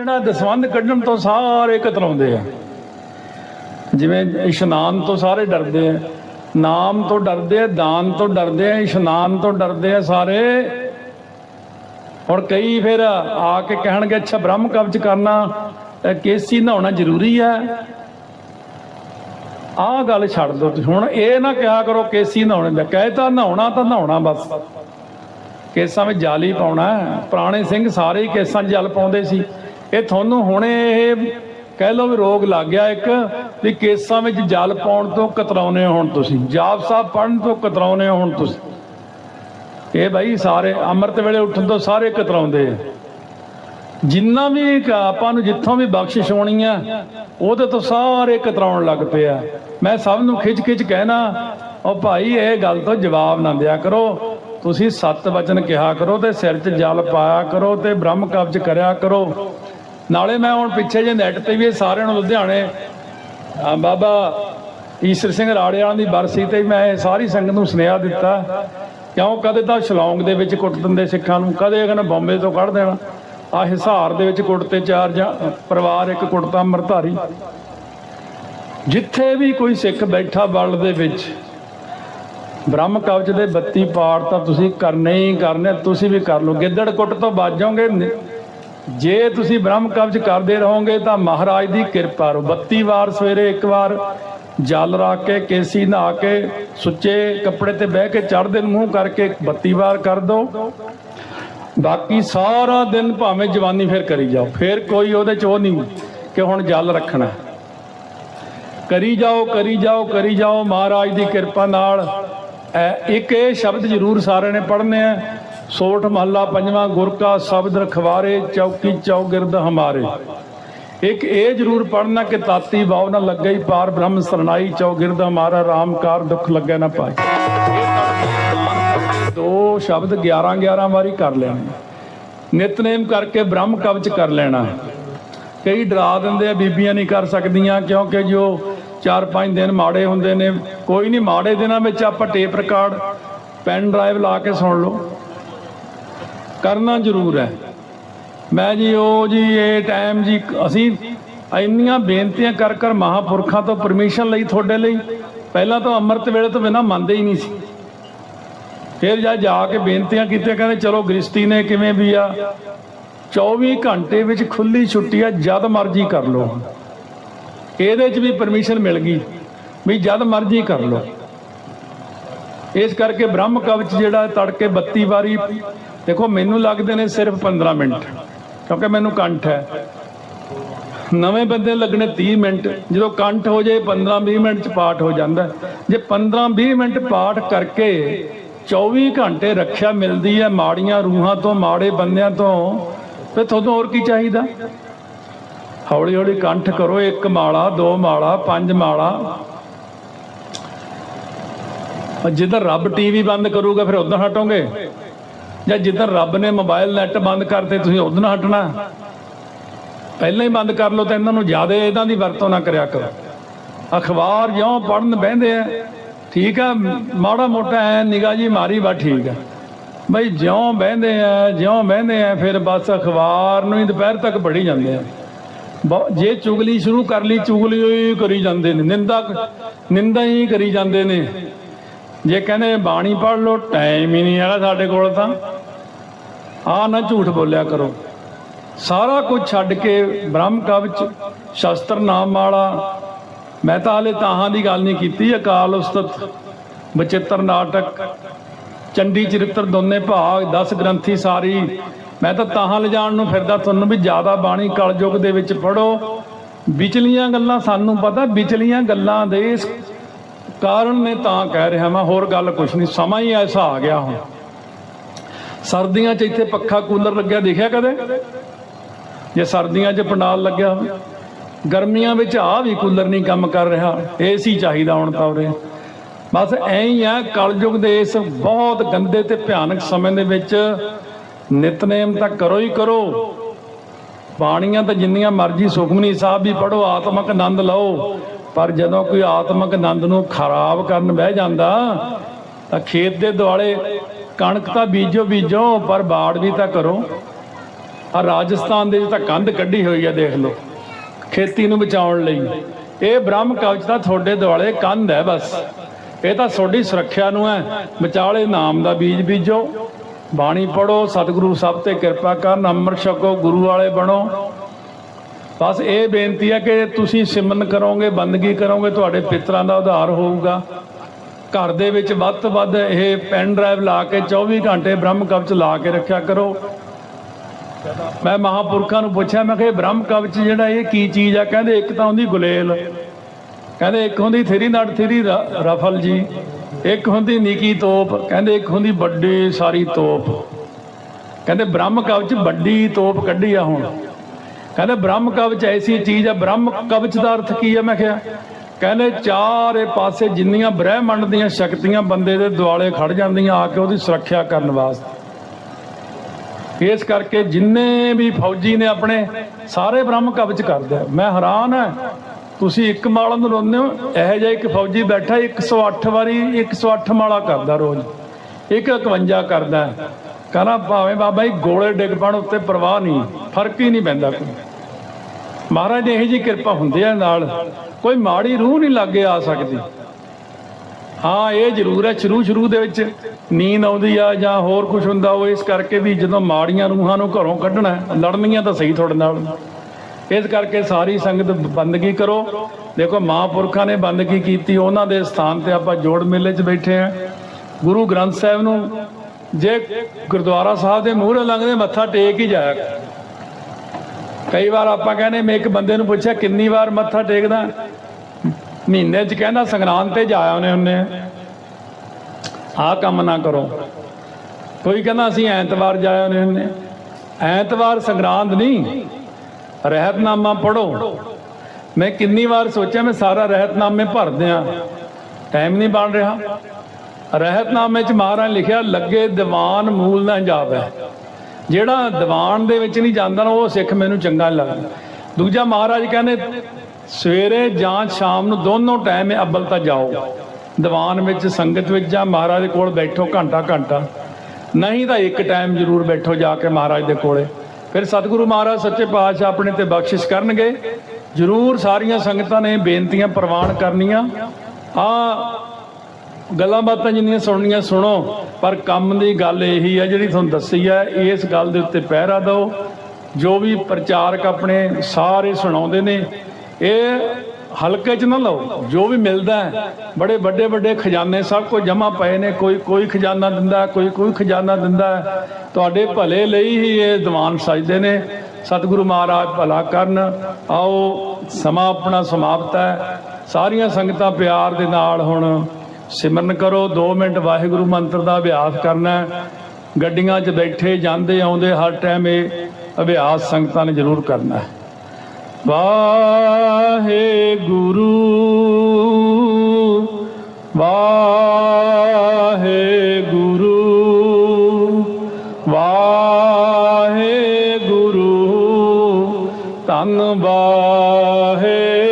ਜਿਹੜਾ ਦਸਵੰਧ ਕੱਢਣ ਤੋਂ ਸਾਰੇ ਕਤਰਾਉਂਦੇ ਆ। ਜਿਵੇਂ ਇਸ਼ਨਾਨ ਤੋਂ ਸਾਰੇ ਡਰਦੇ ਆ। ਨਾਮ ਤੋਂ ਡਰਦੇ ਆ, ਦਾਨ ਤੋਂ ਡਰਦੇ ਆ, ਇਸ਼ਨਾਨ ਤੋਂ ਡਰਦੇ ਆ ਸਾਰੇ। ਹੁਣ ਕਈ ਫਿਰ ਆ ਕੇ ਕਹਿਣਗੇ, ਅੱਛਾ, ਬ੍ਰਹਮ ਕਬਜ਼ ਕਰਨਾ ਕੇਸੀ ਨਹਾਉਣਾ ਜ਼ਰੂਰੀ ਹੈ ਆਹ ਗੱਲ ਛੱਡ ਦੋ ਤੁਸੀਂ। ਹੁਣ ਇਹ ਨਾ ਕਿਹਾ ਕਰੋ, ਕੇਸੀ ਨਹਾਉਣੇ ਦਾ। ਕਹੇ ਤਾਂ ਨਹਾਉਣਾ ਤਾਂ ਨਹਾਉਣਾ ਬਸ। ਕੇਸਾਂ ਵਿੱਚ ਜਲ ਹੀ ਪਾਉਣਾ। ਪੁਰਾਣੇ ਸਿੰਘ ਸਾਰੇ ਕੇਸਾਂ 'ਚ ਜਲ ਪਾਉਂਦੇ ਸੀ। ਇਹ ਤੁਹਾਨੂੰ ਹੁਣੇ ਇਹ ਕਹਿ ਲਓ ਵੀ ਰੋਗ ਲੱਗ ਗਿਆ ਇੱਕ ਵੀ ਕੇਸਾਂ ਵਿੱਚ ਜਲ ਪਾਉਣ ਤੋਂ ਕਤਰਾਉਨੇ ਹੋ ਹੁਣ ਤੁਸੀਂ। ਜਾਪ ਸਾਹਿਬ ਪੜਨ ਤੋਂ ਕਤਰਾਉਨੇ ਹੁਣ ਤੁਸੀਂ। ਇਹ ਭਾਈ ਸਾਰੇ ਅੰਮ੍ਰਿਤ ਵੇਲੇ ਉੱਠਣ ਤੋਂ ਸਾਰੇ ਕਤਰਾਉਂਦੇ ਆ। ਜਿੰਨਾ ਵੀ ਆਪਾਂ ਨੂੰ ਜਿੱਥੋਂ ਵੀ ਬਖਸ਼ਿਸ਼ ਹੋਣੀ ਆ, ਉਹਦੇ ਤੋਂ ਸਾਰੇ ਕਤਰਾਉਣ ਲੱਗ ਪਿਆ ਮੈਂ ਸਭ ਨੂੰ ਖਿੱਚ ਖਿੱਚ ਕਹਿਣਾ, ਉਹ ਭਾਈ ਇਹ ਗੱਲ ਤੋਂ ਜਵਾਬ ਨਾ ਦਿਆ ਕਰੋ। ਤੁਸੀਂ ਸੱਤ ਵਚਨ ਕਿਹਾ ਕਰੋ ਤੇ ਸਿਰ 'ਚ ਜਲ ਪਾਇਆ ਕਰੋ ਤੇ ਬ੍ਰਹਮ ਕਬਜ ਕਰਿਆ ਕਰੋ। ਨਾਲੇ ਮੈਂ ਹੁਣ ਪਿੱਛੇ ਜੇ ਨੈਟ ਤੇ ਵੀ ਇਹ ਸਾਰਿਆਂ ਨੂੰ ਲੁਧਿਆਣੇ ਬਾਬਾ ਈਸ਼ਰ ਸਿੰਘ ਰਾੜੇ ਵਾਲਿਆਂ ਦੀ ਬਰਸੀ ਤੇ ਮੈਂ ਇਹ ਸਾਰੀ ਸੰਗਤ ਨੂੰ ਸੁਨੇਹਾ ਦਿੱਤਾ, ਕਿਉਂ ਕਦੇ ਤਾਂ ਸ਼ਲੌਂਗ ਦੇ ਵਿੱਚ ਕੁੱਟ ਦਿੰਦੇ ਸਿੱਖਾਂ ਨੂੰ, ਕਦੇ ਕਹਿੰਦੇ ਬੰਬੇ ਤੋਂ ਕੱਢ ਦੇਣਾ ਆ ਹਿਸਾਰ ਦੇ ਵਿੱਚ ਕੁੱਟਤੇ ਚਾਰ ਜਾਂ ਪਰਿਵਾਰ ਇੱਕ ਕੁੱਟਤਾ ਅੰਮ੍ਰਿਤਧਾਰੀ ਜਿੱਥੇ ਵੀ ਕੋਈ ਸਿੱਖ ਬੈਠਾ ਵਰਲਡ ਦੇ ਵਿੱਚ, ਬ੍ਰਹਮ ਕਵਚ ਦੇ 32 ਪਾਠ ਤਾਂ ਤੁਸੀਂ ਕਰਨੇ ਹੀ ਕਰਨੇ, ਤੁਸੀਂ ਵੀ ਕਰ ਲਓ, ਗਿੱਦੜ ਕੁੱਟ ਤੋਂ ਬਚ ਜਾਓਗੇ ਜੇ ਤੁਸੀਂ ਬ੍ਰਹਮ ਕਬਜ਼ ਕਰਦੇ ਰਹੋਗੇ ਤਾਂ ਮਹਾਰਾਜ ਦੀ ਕਿਰਪਾ ਰੋ 32 ਵਾਰ ਸਵੇਰੇ ਇੱਕ ਵਾਰ ਜਲ ਰੱਖ ਕੇ, ਕੇਸੀ ਨਹਾ ਕੇ, ਸੁੱਚੇ ਕੱਪੜੇ ਤੇ ਬਹਿ ਕੇ ਚੜ੍ਹਦੇ ਨੂੰ ਮੂੰਹ ਕਰਕੇ 32 ਵਾਰ ਕਰ ਦਿਓ ਬਾਕੀ ਸਾਰਾ ਦਿਨ ਭਾਵੇਂ ਜਵਾਨੀ ਫਿਰ ਕਰੀ ਜਾਓ। ਫਿਰ ਕੋਈ ਉਹਦੇ ਚ ਉਹ ਨਹੀਂ ਕਿ ਹੁਣ ਜਲ ਰੱਖਣਾ। ਕਰੀ ਜਾਓ ਕਰੀ ਜਾਓ ਕਰੀ ਜਾਓ। ਮਹਾਰਾਜ ਦੀ ਕਿਰਪਾ ਨਾਲ। ਇੱਕ ਇਹ ਸ਼ਬਦ ਜ਼ਰੂਰ ਸਾਰਿਆਂ ਨੇ ਪੜ੍ਹਨੇ ਆ। ਸੋਠ ਮਹੱਲਾ ਪੰਜਵਾਂ ਗੁਰ ਕਾ ਸ਼ਬਦ ਰਖਵਾਰੇ, ਚੌਕੀ ਚੌਗਿਰਦ ਹਮਾਰੇ। ਇੱਕ ਇਹ ਜ਼ਰੂਰ ਪੜ੍ਹਨਾ ਕਿ ਤਾਤੀ ਭਾਵ ਨਾ ਲੱਗੇ ਹੀ ਪਾਰ ਬ੍ਰਹਮ ਸਰਨਾਈ, ਚੌਗਿਰਦ ਹਮਾਰਾ ਰਾਮਕਾਰ ਦੁੱਖ ਲੱਗੇ ਨਾ ਪਾਏ ਦੋ ਸ਼ਬਦ 11 11 ਵਾਰੀ ਕਰ ਲੈਣੇ। ਨਿਤਨੇਮ ਕਰਕੇ ਬ੍ਰਹਮ ਕਵਚ ਕਰ ਲੈਣਾ। ਕਈ ਡਰਾ ਦਿੰਦੇ ਆ, ਬੀਬੀਆਂ ਨਹੀਂ ਕਰ ਸਕਦੀਆਂ, ਕਿਉਂਕਿ ਜੋ 4-5 ਦਿਨ ਮਾੜੇ ਹੁੰਦੇ ਨੇ, ਕੋਈ ਨਹੀਂ ਮਾੜੇ ਦਿਨਾਂ ਵਿੱਚ ਆਪਾਂ ਟੇਪ ਰਿਕਾਰਡ, ਪੈਨ ਡਰਾਈਵ ਲਾ ਕੇ ਸੁਣ ਲਓ। ਕਰਨਾ ਜ਼ਰੂਰ ਹੈ। ਮੈਂ ਜੀ, ਉਹ ਜੀ, ਇਹ ਟਾਈਮ ਜੀ, ਅਸੀਂ ਇੰਨੀਆਂ ਬੇਨਤੀਆਂ ਕਰ ਕਰ ਮਹਾਪੁਰਖਾਂ ਤੋਂ ਪਰਮਿਸ਼ਨ ਲਈ ਤੁਹਾਡੇ ਲਈ। ਪਹਿਲਾਂ ਤਾਂ ਅੰਮ੍ਰਿਤ ਵੇਲੇ ਤੋਂ ਬਿਨਾਂ ਮੰਨਦੇ ਹੀ ਨਹੀਂ ਸੀ। ਫਿਰ ਜਾ ਜਾ ਕੇ ਬੇਨਤੀਆਂ ਕੀਤੀਆਂ, ਕਹਿੰਦੇ ਚਲੋ ਗ੍ਰਿਸ਼ਤੀ ਨੇ ਕਿਵੇਂ ਵੀ ਆ 24 ਘੰਟੇ ਵਿੱਚ ਖੁੱਲੀ ਛੁੱਟੀ ਆ, ਜਦ ਮਰਜ਼ੀ ਕਰ ਲਓ। ਇਹਦੇ 'ਚ ਵੀ ਪਰਮਿਸ਼ਨ ਮਿਲ ਗਈ ਵੀ ਜਦ ਮਰਜ਼ੀ ਕਰ ਲਓ। ਇਸ ਕਰਕੇ ਬ੍ਰਹਮ ਕਵਚ ਜਿਹੜਾ ਤੜਕੇ 32 ਵਾਰੀ ਦੇਖੋ, ਮੈਨੂੰ ਲੱਗਦੇ ਨੇ ਸਿਰਫ 15 ਮਿੰਟ, ਕਿਉਂਕਿ ਮੈਨੂੰ ਕੰਠ ਹੈ। ਨਵੇਂ ਬੰਦੇ ਲੱਗਣੇ 30 ਮਿੰਟ, ਜਦੋਂ ਕੰਠ ਹੋ ਜਾਏ 15 20 ਮਿੰਟ ਚ ਪਾਠ ਹੋ ਜਾਂਦਾ ਜੇ 15 20 ਮਿੰਟ ਪਾਠ ਕਰਕੇ 24 ਘੰਟੇ ਰੱਖਿਆ ਮਿਲਦੀ ਹੈ ਮਾੜੀਆਂ ਰੂਹਾਂ ਤੋਂ, ਮਾੜੇ ਬੰਦਿਆਂ ਤੋਂ, ਫਿਰ ਤੁਹਾਨੂੰ ਹੋਰ ਕੀ ਚਾਹੀਦਾ? ਹੌਲੀ ਹੌਲੀ ਕੰਠ ਕਰੋ, ਇੱਕ ਮਾਲਾ, ਦੋ ਮਾਲਾ, ਪੰਜ ਮਾਲਾ। ਜਿੱਦਾਂ ਜਿੱਧਰ ਰੱਬ ਟੀਵੀ ਬੰਦ ਕਰੂਗਾ, ਫਿਰ ਉਧਰ ਹਟੋਗੇ? ਜਾਂ ਜਿੱਧਰ ਰੱਬ ਨੇ ਮੋਬਾਈਲ ਨੈਟ ਬੰਦ ਕਰਤੇ, ਤੁਸੀਂ ਉਧਰ ਹਟਣਾ। ਪਹਿਲਾਂ ਹੀ ਬੰਦ ਕਰ ਲਓ ਤਾਂ ਇਹਨਾਂ ਨੂੰ ਜ਼ਿਆਦਾ ਇਹਨਾਂ ਦੀ ਵਰਤੋਂ ਨਾ ਕਰਿਆ ਕਰੋ। ਅਖਬਾਰ ਜਿਉਂ ਪੜਨ ਬਹਿੰਦੇ ਆ, ਠੀਕ ਆ, ਮਾੜਾ ਮੋਟਾ ਐ, ਨਿਗਾਹ ਜੀ ਮਾਰੀ ਬਾ ਠੀਕ ਆ। ਬਈ ਜਿਉਂ ਬਹਿੰਦੇ ਆ, ਜਿਉਂ ਬਹਿੰਦੇ ਆ, ਫਿਰ ਬਸ ਅਖਬਾਰ ਨੂੰ ਹੀ ਦੁਪਹਿਰ ਤੱਕ ਪੜ੍ਹੀ ਜਾਂਦੇ ਆ। ਬਹੁ- ਜੇ ਚੁਗਲੀ ਸ਼ੁਰੂ ਕਰ ਲਈ, ਚੁਗਲੀ ਕਰੀ ਜਾਂਦੇ ਨੇ, ਨਿੰਦਾ ਨਿੰਦਾ ਹੀ ਕਰੀ ਜਾਂਦੇ ਨੇ। ਜੇ ਕਹਿੰਦੇ ਬਾਣੀ ਪੜ੍ਹ ਲਓ ਟਾਈਮ ਹੀ ਨਹੀਂ ਹੈਗਾ ਸਾਡੇ ਕੋਲ ਤਾਂ। ਆ ਨਾ ਝੂਠ ਬੋਲਿਆ ਕਰੋ। ਸਾਰਾ ਕੁਝ ਛੱਡ ਕੇ ਬ੍ਰਹਮ ਕਵਚ, ਸ਼ਸਤਰ ਨਾਮ ਵਾਲਾ, ਮੈਂ ਤਾਂ ਹਾਲੇ ਤਾਹਾਂ ਦੀ ਗੱਲ ਨਹੀਂ ਕੀਤੀ, ਅਕਾਲ ਉਸਤਤ, ਬਚਿੱਤਰ ਨਾਟਕ, ਚੰਡੀ ਚਰਿੱਤਰ ਦੋਨੇ ਭਾਗ 10 ਗ੍ਰੰਥੀ ਸਾਰੀ। ਮੈਂ ਤਾਂ ਤਾਹਾਂ ਲਿਜਾਣ ਨੂੰ ਫਿਰਦਾ, ਤੁਹਾਨੂੰ ਵੀ ਜ਼ਿਆਦਾ ਬਾਣੀ ਕਲਯੁਗ ਦੇ ਵਿੱਚ ਪੜੋ ਵਿਚਲੀਆਂ ਗੱਲਾਂ ਸਾਨੂੰ ਪਤਾ, ਵਿਚਲੀਆਂ ਗੱਲਾਂ ਦੇ ਕਾਰਨ ਨੇ ਤਾਂ ਕਹਿ ਰਿਹਾ ਮੈਂ ਹੋਰ ਗੱਲ ਕੁਛ ਨਹੀਂ, ਸਮਾਂ ਹੀ ਐਸਾ ਆ ਗਿਆ ਹੁਣ। ਸਰਦੀਆਂ 'ਚ ਇੱਥੇ ਪੱਖਾ ਕੂਲਰ ਲੱਗਿਆ, ਦੇਖਿਆ ਕਦੇ? ਜੇ ਸਰਦੀਆਂ 'ਚ ਪੰਡਾਲ ਲੱਗਿਆ ਗਰਮੀਆਂ ਵਿੱਚ ਆ ਵੀ ਕੂਲਰ ਨਹੀਂ ਕੰਮ ਕਰ ਰਿਹਾ ਏਸੀ ਚਾਹੀਦਾ ਹੁਣ ਤਾਂ ਉਰੇ। ਬਸ ਐਂ ਹੀ ਆ, ਕਲਯੁਗ ਦੇ ਇਸ ਬਹੁਤ ਗੰਦੇ ਤੇ ਭਿਆਨਕ ਸਮੇਂ ਦੇ ਵਿੱਚ ਨਿਤਨੇਮ ਤਾਂ ਕਰੋ ਹੀ ਕਰੋ। ਬਾਣੀਆਂ ਤਾਂ ਜਿੰਨੀਆਂ ਮਰਜ਼ੀ ਸੁਖਮਨੀ ਸਾਹਿਬ ਵੀ ਪੜੋ ਆਤਮਕ ਆਨੰਦ ਲਓ। ਪਰ ਜਦੋਂ ਕੋਈ ਆਤਮਕ ਆਨੰਦ ਨੂੰ ਖਰਾਬ ਕਰਨ ਬਹਿ ਜਾਂਦਾ, ਤਾਂ ਖੇਤ ਦੇ ਦੁਆਲੇ ਕਣਕ ਤਾਂ ਬੀਜੋ ਬੀਜੋ, ਪਰ ਬਾੜ ਵੀ ਤਾਂ ਕਰੋ। ਆ ਰਾਜਸਥਾਨ ਦੇ ਵਿੱਚ ਤਾਂ ਕੰਧ ਕੱਢੀ ਹੋਈ ਆ, ਦੇਖ ਲਓ, ਖੇਤੀ ਨੂੰ ਬਚਾਉਣ ਲਈ। ਇਹ ਬ੍ਰਹਮ ਕਵਚ ਤਾਂ ਤੁਹਾਡੇ ਦੁਆਲੇ ਕੰਧ ਹੈ ਬਸ। ਇਹ ਤਾਂ ਤੁਹਾਡੀ ਸੁਰੱਖਿਆ ਨੂੰ ਹੈ। ਵਿਚਾਲੇ ਨਾਮ ਦਾ ਬੀਜ ਬੀਜੋ, ਬਾਣੀ ਪੜੋ ਸਤਿਗੁਰੂ ਸਭ ਤੇ ਕਿਰਪਾ ਕਰਨ, ਅੰਮ੍ਰਿਤ ਛਕੋ, ਗੁਰੂ ਵਾਲੇ ਬਣੋ। ਬਸ ਇਹ ਬੇਨਤੀ ਹੈ ਕਿ ਤੁਸੀਂ ਸਿਮਰਨ ਕਰੋਗੇ, ਬੰਦਗੀ ਕਰੋਗੇ, ਤੁਹਾਡੇ ਪਿਤਰਾਂ ਦਾ ਉਧਾਰ ਹੋਊਗਾ। ਘਰ ਦੇ ਵਿੱਚ ਵੱਧ ਤੋਂ ਵੱਧ ਇਹ ਪੈਨ ਡਰਾਈਵ ਲਾ ਕੇ 24 ਘੰਟੇ ਬ੍ਰਹਮ ਕਵਚ ਲਾ ਕੇ ਰੱਖਿਆ ਕਰੋ। ਮੈਂ ਮਹਾਪੁਰਖਾਂ ਨੂੰ ਪੁੱਛਿਆ, ਮੈਂ ਕਿ ਬ੍ਰਹਮ ਕਵਚ ਜਿਹੜਾ, ਇਹ ਕੀ ਚੀਜ਼ ਆ? ਕਹਿੰਦੇ ਇੱਕ ਤਾਂ ਹੁੰਦੀ ਗੁਲੇਲ। ਕਹਿੰਦੇ ਇੱਕ ਹੁੰਦੀ ਥਰੀ ਨਟ ਥਰੀ ਰ- ਰਫਲ ਜੀ। ਇੱਕ ਹੁੰਦੀ ਨਿੱਕੀ ਤੋਪ। ਕਹਿੰਦੇ ਇੱਕ ਹੁੰਦੀ ਵੱਡੀ ਸਾਰੀ ਤੋਪ। ਕਹਿੰਦੇ ਬ੍ਰਹਮ ਕਵਚ ਵੱਡੀ ਤੋਪ ਕੱਢੀ ਆ ਹੁਣ। ਕਹਿੰਦੇ ਬ੍ਰਹਮ ਕਵਚ ਐਸੀ ਚੀਜ਼ ਹੈ, ਬ੍ਰਹਮ ਕਵਚ ਦਾ ਅਰਥ ਕੀ ਹੈ? ਮੈਂ ਕਿਹਾ, ਕਹਿੰਦੇ ਚਾਰੇ ਪਾਸੇ ਜਿੰਨੀਆਂ ਬ੍ਰਹਿਮੰਡ ਦੀਆਂ ਸ਼ਕਤੀਆਂ ਬੰਦੇ ਦੇ ਦੁਆਲੇ ਖੜ ਜਾਂਦੀਆਂ, ਆ ਕੇ ਉਹਦੀ ਸੁਰੱਖਿਆ ਕਰਨ ਵਾਸਤੇ। ਇਸ ਕਰਕੇ ਜਿੰਨੇ ਵੀ ਫੌਜੀ ਨੇ ਆਪਣੇ, ਸਾਰੇ ਬ੍ਰਹਮ ਕਵਚ ਕਰਦੇ ਆ। ਮੈਂ ਹੈਰਾਨ ਆ ਤੁਸੀਂ ਇੱਕ ਮਾਲਾ ਨੂੰ ਰੋਂਦੇ ਹੋ, ਇਹੋ ਜਿਹਾ ਇੱਕ ਫੌਜੀ ਬੈਠਾ 108 ਵਾਰੀ 108 ਮਾਲਾ ਕਰਦਾ ਰੋਜ਼, ਇੱਕ 51 ਕਰਦਾ। ਕਹਿੰਦਾ ਭਾਵੇਂ ਬਾਬਾ ਜੀ ਗੋਲੇ ਡਿੱਗ ਪੈਣ, ਉੱਤੇ ਪਰਵਾਹ ਨਹੀਂ, ਫ਼ਰਕ ਹੀ ਨਹੀਂ ਪੈਂਦਾ ਕੋਈ। ਮਹਾਰਾਜ ਦੀ ਇਹੋ ਜੀ ਕਿਰਪਾ ਹੁੰਦੀ ਹੈ ਨਾਲ, ਕੋਈ ਮਾੜੀ ਰੂਹ ਨਹੀਂ ਲਾਗੇ ਆ ਸਕਦੀ। ਹਾਂ, ਇਹ ਜ਼ਰੂਰ ਹੈ ਸ਼ੁਰੂ ਸ਼ੁਰੂ ਦੇ ਵਿੱਚ ਨੀਂਦ ਆਉਂਦੀ ਆ ਜਾਂ ਹੋਰ ਕੁਝ ਹੁੰਦਾ, ਉਹ ਇਸ ਕਰਕੇ ਵੀ ਜਦੋਂ ਮਾੜੀਆਂ ਰੂਹਾਂ ਨੂੰ ਘਰੋਂ ਕੱਢਣਾ, ਲੜਨੀਆਂ ਤਾਂ ਸਹੀ ਤੁਹਾਡੇ ਨਾਲ। ਇਸ ਕਰਕੇ ਸਾਰੀ ਸੰਗਤ ਬੰਦਗੀ ਕਰੋ। ਦੇਖੋ, ਮਹਾਂਪੁਰਖਾਂ ਨੇ ਬੰਦਗੀ ਕੀਤੀ, ਉਹਨਾਂ ਦੇ ਸਥਾਨ ਤੇ ਆਪਾਂ ਜੋੜ ਮੇਲੇ 'ਚ ਬੈਠੇ ਆ। ਗੁਰੂ ਗ੍ਰੰਥ ਸਾਹਿਬ ਨੂੰ ਜੇ ਗੁਰਦੁਆਰਾ ਸਾਹਿਬ ਦੇ ਮੂਹਰੇ ਲੰਘਦੇ ਮੱਥਾ ਟੇਕ ਹੀ ਜਾਇਆ ਕਈ ਵਾਰ ਆਪਾਂ ਕਹਿੰਦੇ ਮੈਂ ਇੱਕ ਬੰਦੇ ਨੂੰ ਪੁੱਛਿਆ, ਕਿੰਨੀ ਵਾਰ ਮੱਥਾ ਟੇਕਦਾ? ਮਹੀਨੇ 'ਚ ਕਹਿੰਦਾ ਸੰਗਰਾਂਦ ਤੇ ਜਾਇਆ ਆਉਨੇ ਹੁੰਨੇ ਆਹ ਕੰਮ ਨਾ ਕਰੋ। ਕੋਈ ਕਹਿੰਦਾ ਅਸੀਂ ਐਤਵਾਰ ਜਾਇਆ ਆਉਨੇ ਹੁੰਨੇ ਐਤਵਾਰ ਸੰਗਰਾਂਦ ਨਹੀਂ, ਰਹਿਤਨਾਮਾ ਪੜੋ ਮੈਂ ਕਿੰਨੀ ਵਾਰ ਸੋਚਿਆ ਮੈਂ ਸਾਰਾ ਰਹਿਤਨਾਮੇ ਭਰ ਦਿਆਂ ਟਾਈਮ ਨਹੀਂ ਬਣ ਰਿਹਾ। ਰਹਿਤਨਾਮੇ 'ਚ ਮਹਾਰਾਜ ਲਿਖਿਆ, ਲੱਗੇ ਦੀਵਾਨ ਮੂਲ ਨਾ ਜਾਵੇ। ਜਿਹੜਾ ਦੀਵਾਨ ਦੇ ਵਿੱਚ ਨਹੀਂ ਜਾਂਦਾ ਨਾ, ਉਹ ਸਿੱਖ ਮੈਨੂੰ ਚੰਗਾ ਲੱਗਦਾ। ਦੂਜਾ ਮਹਾਰਾਜ ਕਹਿੰਦੇ, ਸਵੇਰੇ ਜਾਂ ਸ਼ਾਮ ਨੂੰ ਦੋਨੋਂ ਟਾਈਮ ਅੱਬਲ ਤਾਂ ਜਾਓ। ਦੀਵਾਨ ਵਿੱਚ, ਸੰਗਤ ਵਿੱਚ ਜਾਂ ਮਹਾਰਾਜ ਦੇ ਕੋਲ ਬੈਠੋ ਘੰਟਾ ਘੰਟਾ। ਨਹੀਂ ਤਾਂ ਇੱਕ ਟਾਈਮ ਜ਼ਰੂਰ ਬੈਠੋ ਜਾ ਕੇ ਮਹਾਰਾਜ ਦੇ ਕੋਲੇ। ਫਿਰ ਸਤਿਗੁਰੂ ਮਹਾਰਾਜ ਸੱਚੇ ਪਾਤਸ਼ਾਹ ਆਪਣੇ ਤੇ ਬਖਸ਼ਿਸ਼ ਕਰਨਗੇ। ਜ਼ਰੂਰ ਸਾਰੀਆਂ ਸੰਗਤਾਂ ਨੇ ਬੇਨਤੀਆਂ ਪ੍ਰਵਾਨ ਕਰਨੀਆਂ। ਆ ਗੱਲਾਂ ਬਾਤਾਂ ਜਿੰਨੀਆਂ ਸੁਣਨੀਆਂ ਸੁਣੋ, ਪਰ ਕੰਮ ਦੀ ਗੱਲ ਇਹੀ ਹੈ ਜਿਹੜੀ ਤੁਹਾਨੂੰ ਦੱਸੀ ਹੈ ਇਸ ਗੱਲ ਦੇ ਉੱਤੇ ਪਹਿਰਾ ਦਿਓ। ਜੋ ਵੀ ਪ੍ਰਚਾਰਕ ਆਪਣੇ ਸਾਰੇ ਸੁਣਾਉਂਦੇ ਨੇ, ਇਹ ਹਲਕੇ 'ਚ ਨਾ ਲਓ, ਜੋ ਵੀ ਮਿਲਦਾ ਹੈ, ਬੜੇ ਵੱਡੇ ਵੱਡੇ ਖਜ਼ਾਨੇ, ਸਭ ਕੁਝ ਜਮਾ ਪਏ ਨੇ, ਕੋਈ ਕੋਈ ਖਜ਼ਾਨਾ ਦਿੰਦਾ, ਕੋਈ ਕੋਈ ਖਜ਼ਾਨਾ ਦਿੰਦਾ ਤੁਹਾਡੇ ਭਲੇ ਲਈ ਹੀ ਇਹ ਦੀਵਾਨ ਸਜਦੇ ਨੇ। ਸਤਿਗੁਰੂ ਮਹਾਰਾਜ ਭਲਾ ਕਰਨ। ਆਓ, ਸਮਾਂ ਆਪਣਾ ਸਮਾਪਤ ਹੈ। ਸਾਰੀਆਂ ਸੰਗਤਾਂ ਪਿਆਰ ਦੇ ਨਾਲ ਹੁਣ ਸਿਮਰਨ ਕਰੋ 2 ਮਿੰਟ ਵਾਹਿਗੁਰੂ ਮੰਤਰ ਦਾ ਅਭਿਆਸ ਕਰਨਾ ਗੱਡੀਆਂ 'ਚ ਬੈਠੇ, ਜਾਂਦੇ, ਆਉਂਦੇ, ਹਰ ਟਾਈਮ ਇਹ ਅਭਿਆਸ ਸੰਗਤਾਂ ਨੇ ਜ਼ਰੂਰ ਕਰਨਾ ਹੈ। ਵਾਹਿਗੁਰੂ ਵਾਹਿਗੁਰੂ ਵਾਹਿਗੁਰੂ, ਧੰਨ ਵਾਹਿਗੁਰੂ ਜਪੋ ਵਾਹਿਗੁਰੂ।